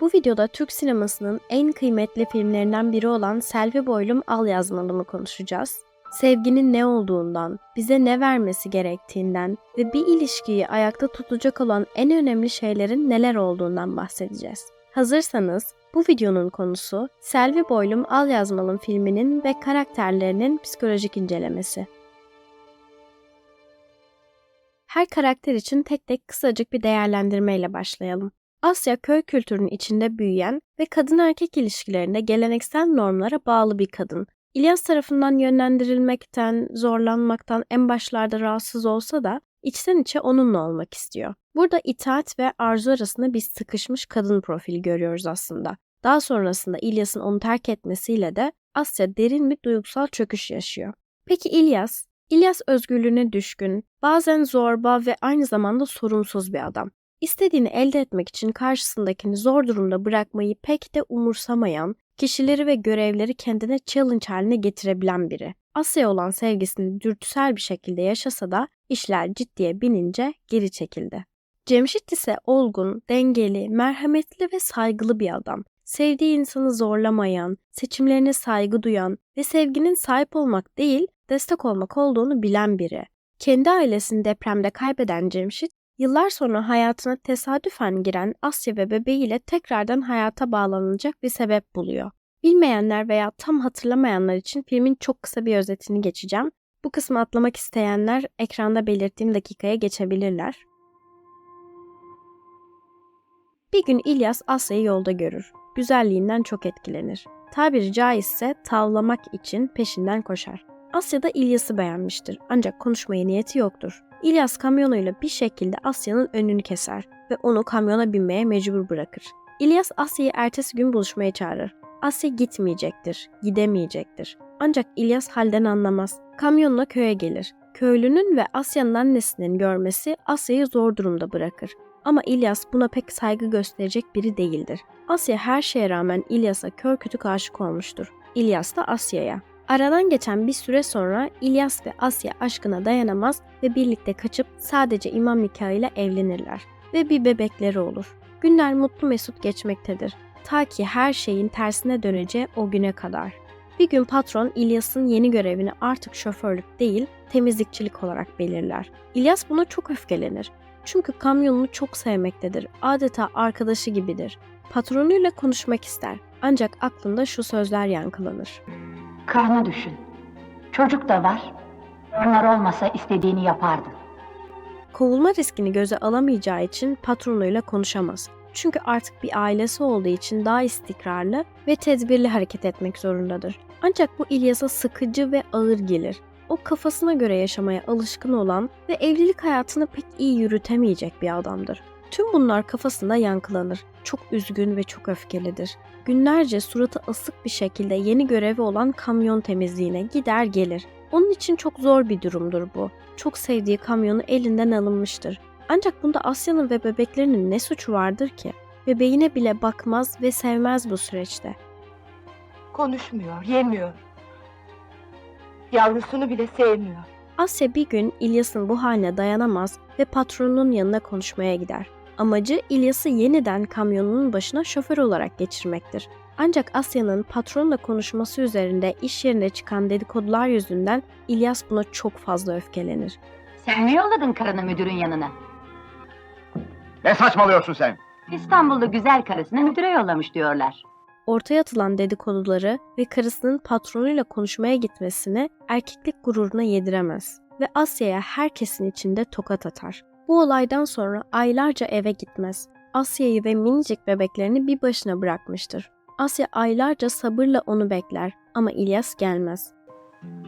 Bu videoda Türk sinemasının en kıymetli filmlerinden biri olan Selvi Boylum Al Yazmalım'ı konuşacağız. Sevginin ne olduğundan, bize ne vermesi gerektiğinden ve bir ilişkiyi ayakta tutacak olan en önemli şeylerin neler olduğundan bahsedeceğiz. Hazırsanız bu videonun konusu Selvi Boylum Al Yazmalım filminin ve karakterlerinin psikolojik incelemesi. Her karakter için tek tek kısacık bir değerlendirmeyle başlayalım. Asya köy kültürünün içinde büyüyen ve kadın erkek ilişkilerinde geleneksel normlara bağlı bir kadın. İlyas tarafından yönlendirilmekten, zorlanmaktan en başlarda rahatsız olsa da içten içe onunla olmak istiyor. Burada itaat ve arzu arasında bir sıkışmış kadın profili görüyoruz aslında. Daha sonrasında İlyas'ın onu terk etmesiyle de Asya derin bir duygusal çöküş yaşıyor. Peki İlyas? İlyas özgürlüğüne düşkün, bazen zorba ve aynı zamanda sorumsuz bir adam. İstediğini elde etmek için karşısındakini zor durumda bırakmayı pek de umursamayan, kişileri ve görevleri kendine challenge haline getirebilen biri. Asya'ya olan sevgisini dürtüsel bir şekilde yaşasa da işler ciddiye binince geri çekildi. Cemşit ise olgun, dengeli, merhametli ve saygılı bir adam. Sevdiği insanı zorlamayan, seçimlerine saygı duyan ve sevginin sahip olmak değil, destek olmak olduğunu bilen biri. Kendi ailesini depremde kaybeden Cemşit, Yıllar sonra hayatına tesadüfen giren Asya ve bebeğiyle tekrardan hayata bağlanılacak bir sebep buluyor. Bilmeyenler veya tam hatırlamayanlar için filmin çok kısa bir özetini geçeceğim. Bu kısmı atlamak isteyenler ekranda belirttiğim dakikaya geçebilirler. Bir gün İlyas Asya'yı yolda görür. Güzelliğinden çok etkilenir. Tabiri caizse tavlamak için peşinden koşar. Asya da İlyas'ı beğenmiştir ancak konuşmaya niyeti yoktur. İlyas kamyonuyla bir şekilde Asya'nın önünü keser ve onu kamyona binmeye mecbur bırakır. İlyas Asya'yı ertesi gün buluşmaya çağırır. Asya gitmeyecektir, gidemeyecektir. Ancak İlyas halden anlamaz. Kamyonla köye gelir. Köylünün ve Asya'nın annesinin görmesi Asya'yı zor durumda bırakır. Ama İlyas buna pek saygı gösterecek biri değildir. Asya her şeye rağmen İlyas'a kör kütük aşık olmuştur. İlyas da Asya'ya. Aradan geçen bir süre sonra İlyas ve Asya aşkına dayanamaz ve birlikte kaçıp sadece imam nikahıyla evlenirler ve bir bebekleri olur. Günler mutlu mesut geçmektedir. Ta ki her şeyin tersine döneceği o güne kadar. Bir gün patron İlyas'ın yeni görevini artık şoförlük değil, temizlikçilik olarak belirler. İlyas buna çok öfkelenir. Çünkü kamyonunu çok sevmektedir. Adeta arkadaşı gibidir. Patronuyla konuşmak ister. Ancak aklında şu sözler yankılanır. Karnı düşün. Çocuk da var. Bunlar olmasa istediğini yapardın. Kovulma riskini göze alamayacağı için patronuyla konuşamaz. Çünkü artık bir ailesi olduğu için daha istikrarlı ve tedbirli hareket etmek zorundadır. Ancak bu İlyas'a sıkıcı ve ağır gelir. O kafasına göre yaşamaya alışkın olan ve evlilik hayatını pek iyi yürütemeyecek bir adamdır. Tüm bunlar kafasında yankılanır. Çok üzgün ve çok öfkelidir. Günlerce suratı asık bir şekilde yeni görevi olan kamyon temizliğine gider gelir. Onun için çok zor bir durumdur bu. Çok sevdiği kamyonu elinden alınmıştır. Ancak bunda Asya'nın ve bebeklerinin ne suçu vardır ki? Bebeğine bile bakmaz ve sevmez bu süreçte. Konuşmuyor, yemiyor. Yavrusunu bile sevmiyor. Asya bir gün İlyas'ın bu haline dayanamaz ve patronunun yanına konuşmaya gider. Amacı İlyas'ı yeniden kamyonunun başına şoför olarak geçirmektir. Ancak Asya'nın patronla konuşması üzerinde iş yerinde çıkan dedikodular yüzünden İlyas buna çok fazla öfkelenir. Sen mi yolladın karını müdürün yanına? Ne saçmalıyorsun sen? İstanbullu güzel karısını müdüre yollamış diyorlar. Ortaya atılan dedikoduları ve karısının patronuyla konuşmaya gitmesini erkeklik gururuna yediremez ve Asya'ya herkesin içinde tokat atar. Bu olaydan sonra aylarca eve gitmez. Asya'yı ve minicik bebeklerini bir başına bırakmıştır. Asya aylarca sabırla onu bekler ama İlyas gelmez.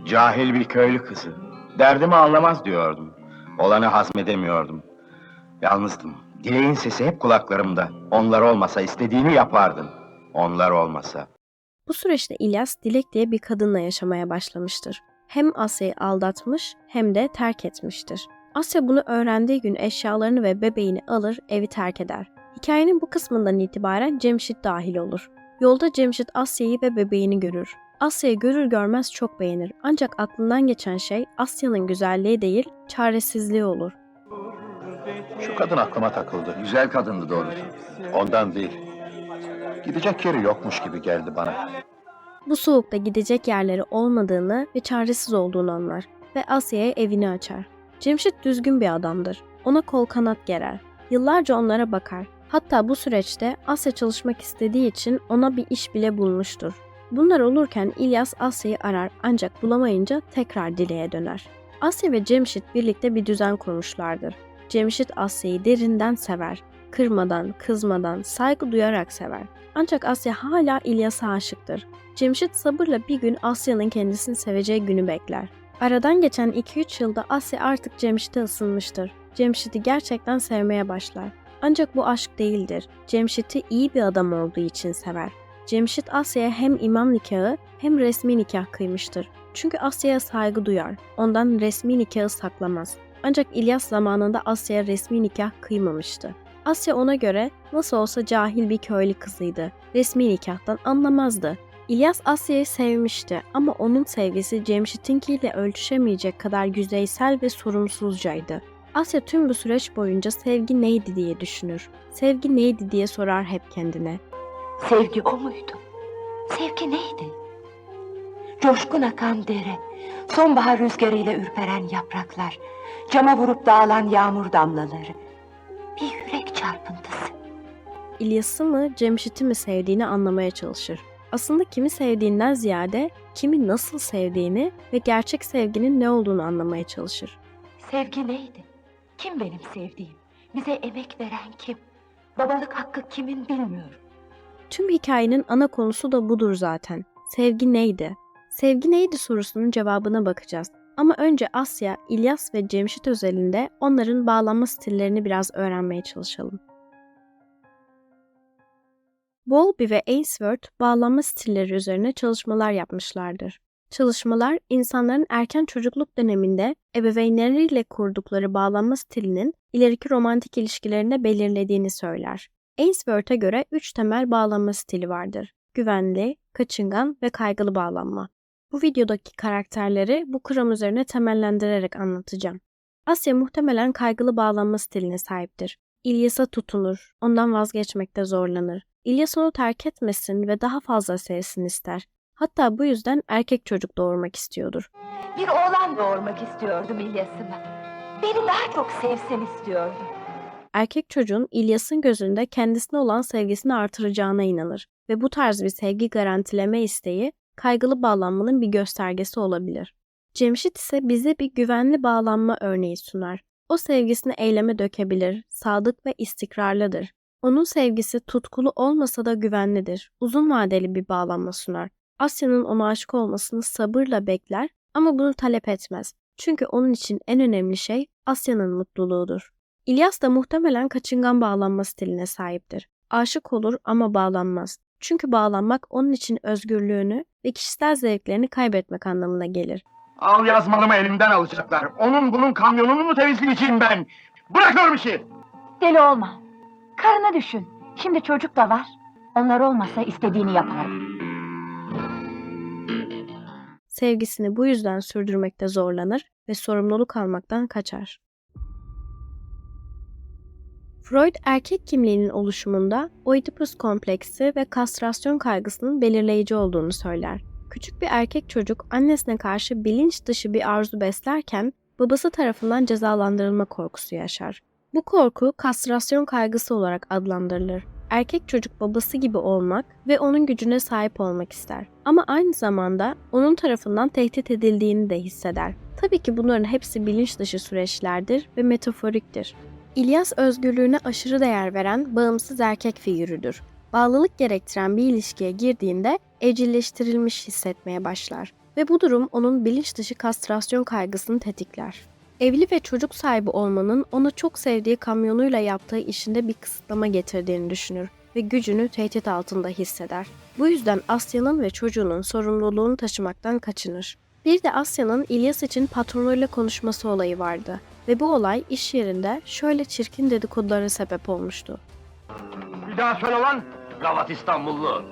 Cahil bir köylü kızı. Derdimi anlamaz diyordum. Olanı hazmedemiyordum. Yalnızdım. Dileğin sesi hep kulaklarımda. Onlar olmasa istediğimi yapardım. Onlar olmasa. Bu süreçte İlyas Dilek diye bir kadınla yaşamaya başlamıştır. Hem Asya'yı aldatmış hem de terk etmiştir. Asya bunu öğrendiği gün eşyalarını ve bebeğini alır, evi terk eder. Hikayenin bu kısmından itibaren Cemşit dahil olur. Yolda Cemşit Asya'yı ve bebeğini görür. Asya'yı görür görmez çok beğenir ancak aklından geçen şey Asya'nın güzelliği değil, çaresizliği olur. Şu kadın aklıma takıldı. Güzel kadındı doğrusu. Ondan değil. Gidecek yeri yokmuş gibi geldi bana. Bu soğukta gidecek yerleri olmadığını ve çaresiz olduğunu anlar ve Asya'ya evini açar. Cemşit düzgün bir adamdır. Ona kol kanat gerer. Yıllarca onlara bakar. Hatta bu süreçte Asya çalışmak istediği için ona bir iş bile bulmuştur. Bunlar olurken İlyas Asya'yı arar ancak bulamayınca tekrar Dile'ye döner. Asya ve Cemşit birlikte bir düzen kurmuşlardır. Cemşit Asya'yı derinden sever. Kırmadan, kızmadan, saygı duyarak sever. Ancak Asya hala İlyas'a aşıktır. Cemşit sabırla bir gün Asya'nın kendisini seveceği günü bekler. Aradan geçen 2-3 yılda Asya artık Cemşit'e ısınmıştır. Cemşit'i gerçekten sevmeye başlar. Ancak bu aşk değildir. Cemşit'i iyi bir adam olduğu için sever. Cemşit Asya'ya hem imam nikahı hem resmi nikah kıymıştır. Çünkü Asya'ya saygı duyar. Ondan resmi nikahı saklamaz. Ancak İlyas zamanında Asya'ya resmi nikah kıymamıştı. Asya ona göre nasıl olsa cahil bir köylü kızıydı. Resmi nikahtan anlamazdı. İlyas Asya'yı sevmişti ama onun sevgisi Cemşit'inkiyle ölçüşemeyecek kadar yüzeysel ve sorumsuzcaydı. Asya tüm bu süreç boyunca sevgi neydi diye düşünür. Sevgi neydi diye sorar hep kendine. Sevgi o muydu? Sevgi neydi? Coşkun akan dere, sonbahar rüzgarıyla ürperen yapraklar, cama vurup dağılan yağmur damlaları. Bir yürek çarpıntısı. İlyas'ı mı Cemşit'i mi sevdiğini anlamaya çalışır. Aslında kimi sevdiğinden ziyade kimi nasıl sevdiğini ve gerçek sevginin ne olduğunu anlamaya çalışır. Sevgi neydi? Kim benim sevdiğim? Bize emek veren kim? Babalık hakkı kimin bilmiyorum. Tüm hikayenin ana konusu da budur zaten. Sevgi neydi? Sevgi neydi sorusunun cevabına bakacağız. Ama önce Asya, İlyas ve Cemşit özelinde onların bağlanma stillerini biraz öğrenmeye çalışalım. Bowlby ve Ainsworth bağlanma stilleri üzerine çalışmalar yapmışlardır. Çalışmalar, insanların erken çocukluk döneminde ebeveynleriyle kurdukları bağlanma stilinin ileriki romantik ilişkilerinde belirlediğini söyler. Ainsworth'a göre üç temel bağlanma stili vardır. Güvenli, kaçıngan ve kaygılı bağlanma. Bu videodaki karakterleri bu kuram üzerine temellendirerek anlatacağım. Asya muhtemelen kaygılı bağlanma stiline sahiptir. İlyas'a tutunur, ondan vazgeçmekte zorlanır. İlyas onu terk etmesin ve daha fazla sevsin ister. Hatta bu yüzden erkek çocuk doğurmak istiyordur. Bir oğlan doğurmak istiyordum İlyas'ıma. Beni daha çok sevsin istiyordum. Erkek çocuğun İlyas'ın gözünde kendisine olan sevgisini artıracağına inanır ve bu tarz bir sevgi garantileme isteği kaygılı bağlanmanın bir göstergesi olabilir. Cemşit ise bize bir güvenli bağlanma örneği sunar. O sevgisini eyleme dökebilir, sadık ve istikrarlıdır. Onun sevgisi tutkulu olmasa da güvenlidir. Uzun vadeli bir bağlanma sunar. Asya'nın ona aşık olmasını sabırla bekler ama bunu talep etmez. Çünkü onun için en önemli şey Asya'nın mutluluğudur. İlyas da muhtemelen kaçıngan bağlanma stiline sahiptir. Aşık olur ama bağlanmaz. Çünkü bağlanmak onun için özgürlüğünü ve kişisel zevklerini kaybetmek anlamına gelir. Al yazmalımı elimden alacaklar. Onun bunun kamyonunu mu temizleyeceğim ben? Bırakıyorum işi. Deli olma. Karını düşün. Şimdi çocuk da var. Onlar olmasa istediğini yaparım. Sevgisini bu yüzden sürdürmekte zorlanır ve sorumluluk almaktan kaçar. Freud erkek kimliğinin oluşumunda Oedipus kompleksi ve kastrasyon kaygısının belirleyici olduğunu söyler. Küçük bir erkek çocuk annesine karşı bilinç dışı bir arzu beslerken babası tarafından cezalandırılma korkusu yaşar. Bu korku kastrasyon kaygısı olarak adlandırılır. Erkek çocuk babası gibi olmak ve onun gücüne sahip olmak ister. Ama aynı zamanda onun tarafından tehdit edildiğini de hisseder. Tabii ki bunların hepsi bilinç dışı süreçlerdir ve metaforiktir. İlyas özgürlüğüne aşırı değer veren bağımsız erkek figürüdür. Bağlılık gerektiren bir ilişkiye girdiğinde evcilleştirilmiş hissetmeye başlar ve bu durum onun bilinç dışı kastrasyon kaygısını tetikler. Evli ve çocuk sahibi olmanın ona çok sevdiği kamyonuyla yaptığı işinde bir kısıtlama getirdiğini düşünür ve gücünü tehdit altında hisseder. Bu yüzden Asya'nın ve çocuğunun sorumluluğunu taşımaktan kaçınır. Bir de Asya'nın İlyas için patronuyla konuşması olayı vardı ve bu olay iş yerinde şöyle çirkin dedikodulara sebep olmuştu. Bir daha söyle lan. Gavat İstanbullu.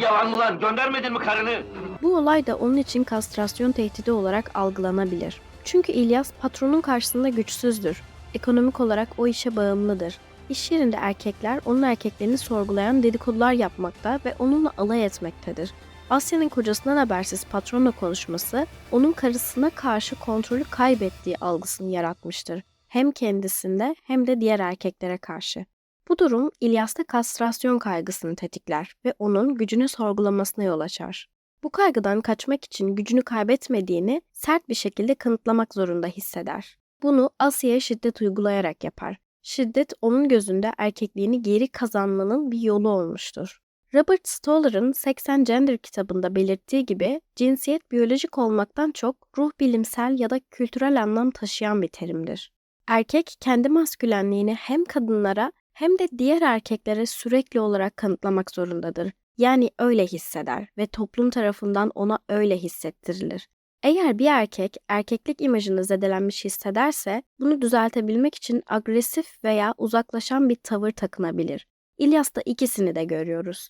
Yalan mı lan? Göndermedin mi karını? Bu olay da onun için kastrasyon tehdidi olarak algılanabilir. Çünkü İlyas patronun karşısında güçsüzdür. ekonomik olarak o işe bağımlıdır. İş yerinde erkekler onun erkeklerini sorgulayan dedikodular yapmakta ve onunla alay etmektedir. Asya'nın kocasından habersiz patronla konuşması, onun karısına karşı kontrolü kaybettiği algısını yaratmıştır. Hem kendisinde hem de diğer erkeklere karşı. Bu durum İlyas'ta kastrasyon kaygısını tetikler ve onun gücünü sorgulamasına yol açar. Bu kaygıdan kaçmak için gücünü kaybetmediğini sert bir şekilde kanıtlamak zorunda hisseder. Bunu Asya'ya şiddet uygulayarak yapar. Şiddet onun gözünde erkekliğini geri kazanmanın bir yolu olmuştur. Robert Stoller'ın Sex and Gender kitabında belirttiği gibi cinsiyet biyolojik olmaktan çok ruh bilimsel ya da kültürel anlam taşıyan bir terimdir. Erkek kendi maskülenliğini hem kadınlara hem de diğer erkeklere sürekli olarak kanıtlamak zorundadır. Yani öyle hisseder ve toplum tarafından ona öyle hissettirilir. Eğer bir erkek erkeklik imajını zedelenmiş hissederse bunu düzeltebilmek için agresif veya uzaklaşan bir tavır takınabilir. İlyas'ta ikisini de görüyoruz.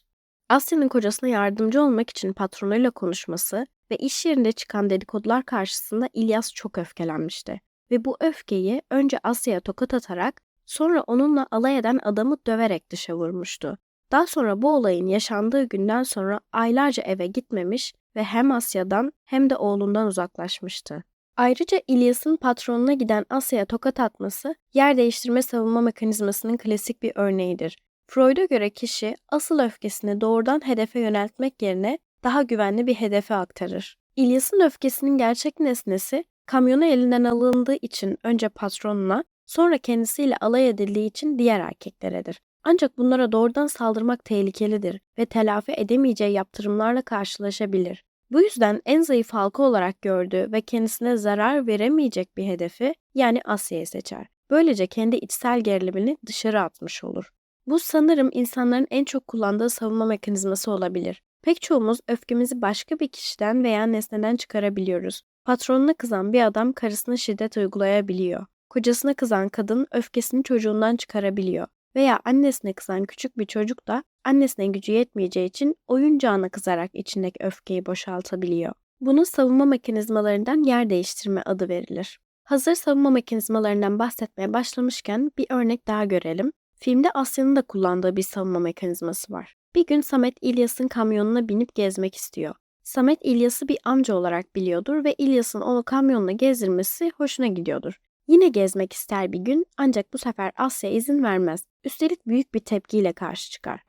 Asya'nın kocasına yardımcı olmak için patronuyla konuşması ve iş yerinde çıkan dedikodular karşısında İlyas çok öfkelenmişti. Ve bu öfkeyi önce Asya'ya tokat atarak sonra onunla alay eden adamı döverek dışa vurmuştu. Daha sonra bu olayın yaşandığı günden sonra aylarca eve gitmemiş ve hem Asya'dan hem de oğlundan uzaklaşmıştı. Ayrıca İlyas'ın patronuna giden Asya'ya tokat atması yer değiştirme savunma mekanizmasının klasik bir örneğidir. Freud'a göre kişi asıl öfkesini doğrudan hedefe yöneltmek yerine daha güvenli bir hedefe aktarır. İlyas'ın öfkesinin gerçek nesnesi kamyonu elinden alındığı için önce patronuna, sonra kendisiyle alay edildiği için diğer erkekleredir. Ancak bunlara doğrudan saldırmak tehlikelidir ve telafi edemeyeceği yaptırımlarla karşılaşabilir. Bu yüzden en zayıf halka olarak gördüğü ve kendisine zarar veremeyecek bir hedefi yani Asya'yı seçer. Böylece kendi içsel gerilimini dışarı atmış olur. Bu sanırım insanların en çok kullandığı savunma mekanizması olabilir. Pek çoğumuz öfkemizi başka bir kişiden veya nesneden çıkarabiliyoruz. Patronuna kızan bir adam karısına şiddet uygulayabiliyor. Kocasına kızan kadın öfkesini çocuğundan çıkarabiliyor. Veya annesine kızan küçük bir çocuk da annesine gücü yetmeyeceği için oyuncağına kızarak içindeki öfkeyi boşaltabiliyor. Buna savunma mekanizmalarından yer değiştirme adı verilir. Hazır savunma mekanizmalarından bahsetmeye başlamışken bir örnek daha görelim. Filmde Asya'nın da kullandığı bir savunma mekanizması var. Bir gün Samet İlyas'ın kamyonuna binip gezmek istiyor. Samet İlyas'ı bir amca olarak biliyordur ve İlyas'ın onu kamyonla gezdirmesi hoşuna gidiyordur. Yine gezmek ister bir gün ancak bu sefer Asya izin vermez. Üstelik büyük bir tepkiyle karşı çıkar.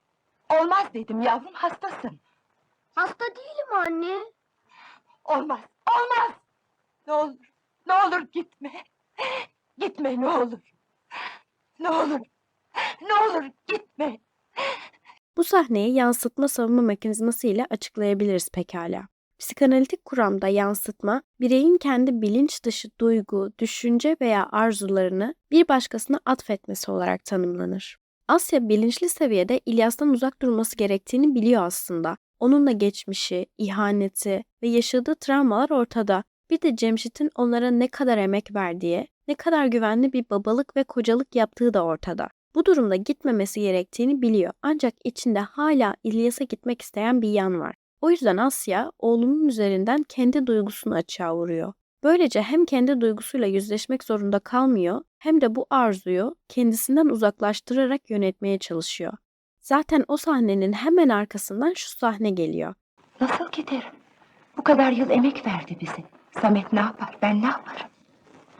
Olmaz dedim yavrum hastasın. Hasta değilim anne. Olmaz, olmaz. Ne olur, ne olur gitme. Gitme ne olur. Ne olur, ne olur gitme. Bu sahneyi yansıtma savunma mekanizması ile açıklayabiliriz pekala. Psikanalitik kuramda yansıtma, bireyin kendi bilinç dışı duygu, düşünce veya arzularını bir başkasına atfetmesi olarak tanımlanır. Asya bilinçli seviyede İlyas'tan uzak durması gerektiğini biliyor aslında. Onunla geçmişi, ihaneti ve yaşadığı travmalar ortada. Bir de Cemşit'in onlara ne kadar emek verdiği, ne kadar güvenli bir babalık ve kocalık yaptığı da ortada. Bu durumda gitmemesi gerektiğini biliyor ancak içinde hala İlyas'a gitmek isteyen bir yan var. O yüzden Asya oğlunun üzerinden kendi duygusunu açığa vuruyor. Böylece hem kendi duygusuyla yüzleşmek zorunda kalmıyor hem de bu arzuyu kendisinden uzaklaştırarak yönetmeye çalışıyor. Zaten o sahnenin hemen arkasından şu sahne geliyor. Nasıl giderim? Bu kadar yıl emek verdi bize. Samet ne yapar, ben ne yaparım?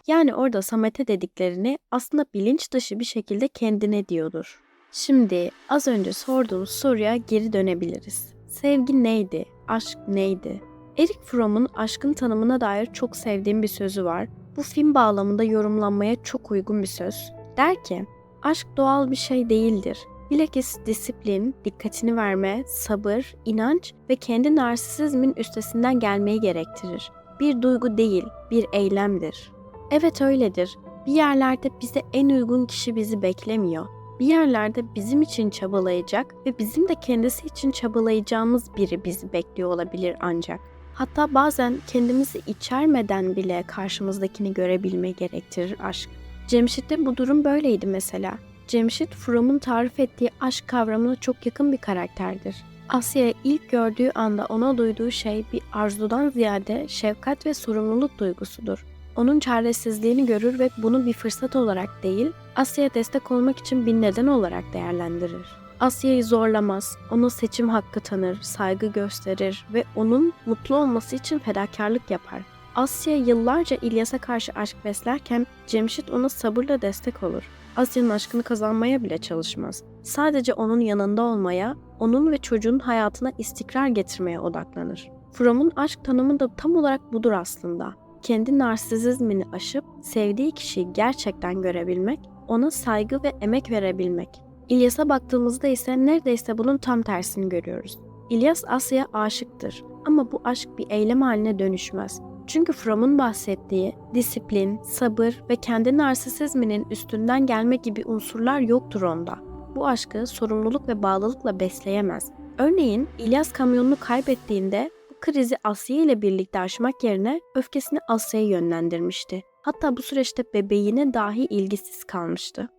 Yani orada Samet'e dediklerini aslında bilinç dışı bir şekilde kendine diyordur. Şimdi az önce sorduğum soruya geri dönebiliriz. Sevgi neydi? Aşk neydi? Eric Fromm'un aşkın tanımına dair çok sevdiğim bir sözü var. Bu film bağlamında yorumlanmaya çok uygun bir söz. Der ki, aşk doğal bir şey değildir. Bilakis disiplin, dikkatini verme, sabır, inanç ve kendi narsisizmin üstesinden gelmeyi gerektirir. Bir duygu değil, bir eylemdir. Evet öyledir. Bir yerlerde bize en uygun kişi bizi beklemiyor. Bir yerlerde bizim için çabalayacak ve bizim de kendisi için çabalayacağımız biri bizi bekliyor olabilir ancak. Hatta bazen kendimizi içermeden bile karşımızdakini görebilme gerektirir aşk. Cemşit'te bu durum böyleydi mesela. Cemşit, Fromm'un tarif ettiği aşk kavramına çok yakın bir karakterdir. Asya'yı ilk gördüğü anda ona duyduğu şey bir arzudan ziyade şefkat ve sorumluluk duygusudur. Onun çaresizliğini görür ve bunu bir fırsat olarak değil, Asya'ya destek olmak için bir neden olarak değerlendirir. Asya'yı zorlamaz, ona seçim hakkı tanır, saygı gösterir ve onun mutlu olması için fedakarlık yapar. Asya yıllarca İlyas'a karşı aşk beslerken Cemşit ona sabırla destek olur. Asya'nın aşkını kazanmaya bile çalışmaz. Sadece onun yanında olmaya, onun ve çocuğun hayatına istikrar getirmeye odaklanır. Fromm'un aşk tanımı da tam olarak budur aslında. Kendi narsizizmini aşıp sevdiği kişiyi gerçekten görebilmek, ona saygı ve emek verebilmek. İlyas'a baktığımızda ise neredeyse bunun tam tersini görüyoruz. İlyas Asya'ya aşıktır ama bu aşk bir eylem haline dönüşmez. Çünkü Fromm'un bahsettiği disiplin, sabır ve kendi narsisizminin üstünden gelme gibi unsurlar yoktur onda. Bu aşkı sorumluluk ve bağlılıkla besleyemez. Örneğin İlyas kamyonunu kaybettiğinde krizi Asya ile birlikte aşmak yerine öfkesini Asya'ya yönlendirmişti. Hatta bu süreçte bebeğine dahi ilgisiz kalmıştı.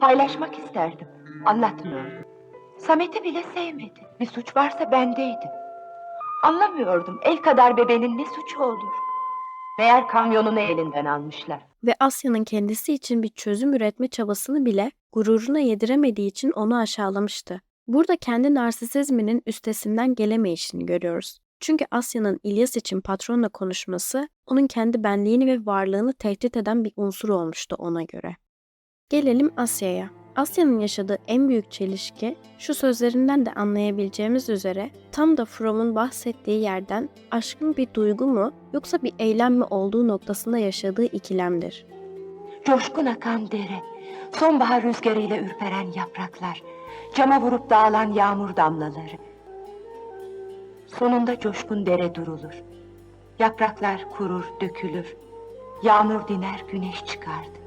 Paylaşmak isterdim. Anlatmıyordum. Samet'i bile sevmedi. Bir suç varsa bendeydi. Anlamıyordum. El kadar bebenin ne suçu olur? Meğer kamyonunu elinden almışlar. ve Asya'nın kendisi için bir çözüm üretme çabasını bile gururuna yediremediği için onu aşağılamıştı. Burada kendi narsisizminin üstesinden gelemeyişini görüyoruz. Çünkü Asya'nın İlyas için patronla konuşması onun kendi benliğini ve varlığını tehdit eden bir unsur olmuştu ona göre. Gelelim Asya'ya. Asya'nın yaşadığı en büyük çelişki şu sözlerinden de anlayabileceğimiz üzere tam da Fromm'un bahsettiği yerden aşkın bir duygu mu yoksa bir eylem mi olduğu noktasında yaşadığı ikilemdir. Coşkun akan dere, sonbahar rüzgarıyla ürperen yapraklar, cama vurup dağılan yağmur damlaları. Sonunda coşkun dere durulur. Yapraklar kurur, dökülür. Yağmur diner, güneş çıkardı.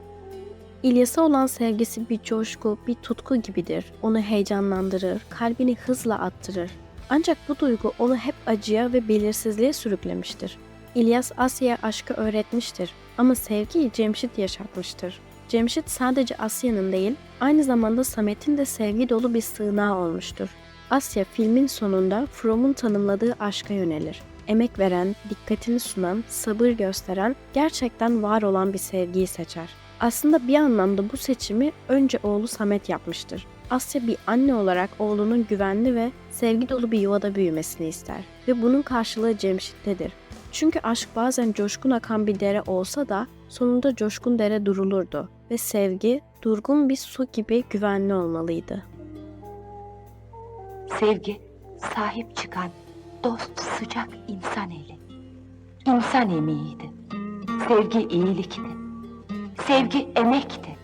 İlyas'a olan sevgisi bir coşku, bir tutku gibidir. Onu heyecanlandırır, kalbini hızla attırır. Ancak bu duygu onu hep acıya ve belirsizliğe sürüklemiştir. İlyas Asya'ya aşkı öğretmiştir ama sevgiyi Cemşit yaşatmıştır. Cemşit sadece Asya'nın değil, aynı zamanda Samet'in de sevgi dolu bir sığınağı olmuştur. Asya filmin sonunda Fromm'un tanımladığı aşka yönelir. Emek veren, dikkatini sunan, sabır gösteren, gerçekten var olan bir sevgiyi seçer. Aslında bir anlamda bu seçimi önce oğlu Samet yapmıştır. Asya bir anne olarak oğlunun güvenli ve sevgi dolu bir yuvada büyümesini ister ve bunun karşılığı Cemşit'tedir. Çünkü aşk bazen coşkun akan bir dere olsa da sonunda coşkun dere durulurdu ve sevgi durgun bir su gibi güvenli olmalıydı. Sevgi, sahip çıkan, dost sıcak insan eli. İnsan emeğiydi. Sevgi iyilikti. Sevgi emekti.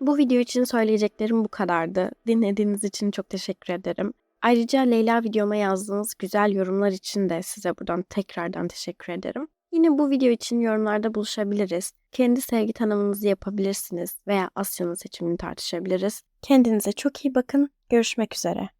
Bu video için söyleyeceklerim bu kadardı. Dinlediğiniz için çok teşekkür ederim. Ayrıca Leyla videoma yazdığınız güzel yorumlar için de size buradan tekrardan teşekkür ederim. Yine bu video için yorumlarda buluşabiliriz. Kendi sevgi tanımınızı yapabilirsiniz veya Asya'nın seçimini tartışabiliriz. Kendinize çok iyi bakın. Görüşmek üzere.